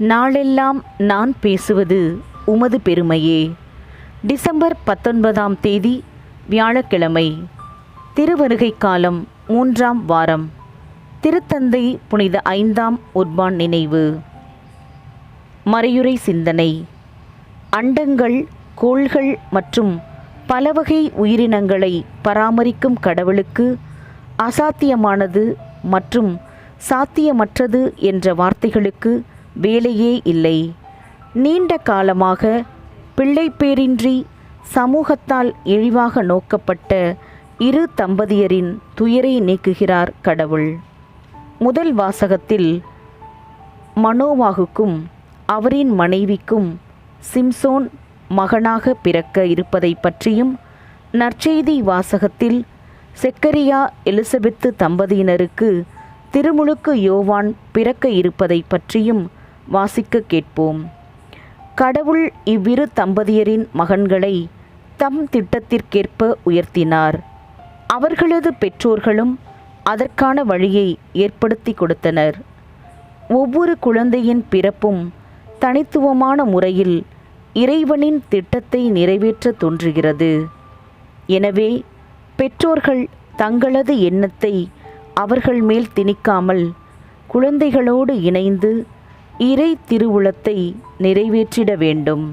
நாளெல்லாம் நான் பேசுவது உமது பெருமையே. டிசம்பர் பத்தொன்பதாம் தேதி வியாழக்கிழமை திருவருகை காலம் மூன்றாம் வாரம் திருத்தந்தை புனித ஐந்தாம் உர்பான் நினைவு. மறையுறை சிந்தனை அண்டங்கள் கோள்கள் மற்றும் பலவகை உயிரினங்களை பராமரிக்கும் கடவுளுக்கு அசாத்தியமானது மற்றும் சாத்தியமற்றது என்ற வார்த்தைகளுக்கு வேலையே இல்லை. நீண்ட காலமாக பிள்ளைப்பேரின்றி சமூகத்தால் இழிவாக நோக்கப்பட்ட இரு தம்பதியரின் துயரை நீக்குகிறார் கடவுள். முதல் வாசகத்தில் மனோவாகுக்கும் அவரின் மனைவிக்கும் சிம்சோன் மகனாக பிறக்க இருப்பதை பற்றியும் நற்செய்தி வாசகத்தில் செக்கரியா எலிசபெத்து தம்பதியினருக்கு திருமுழுக்கு யோவான் பிறக்க இருப்பதை பற்றியும் வாசிக்க கேட்போம். கடவுள் இவ்விரு தம்பதியரின் மகன்களை தம் திட்டத்திற்கேற்ப உயர்த்தினார். அவர்களது பெற்றோர்களும் அதற்கான வழியை ஏற்படுத்தி கொடுத்தனர். ஒவ்வொரு குழந்தையின் பிறப்பும் தனித்துவமான முறையில் இறைவனின் திட்டத்தை நிறைவேற்ற தோன்றுகிறது. எனவே பெற்றோர்கள் தங்களது எண்ணத்தை அவர்கள் மேல் திணிக்காமல் குழந்தைகளோடு இணைந்து இறை திருவுளத்தை நிறைவேற்றிட வேண்டும்.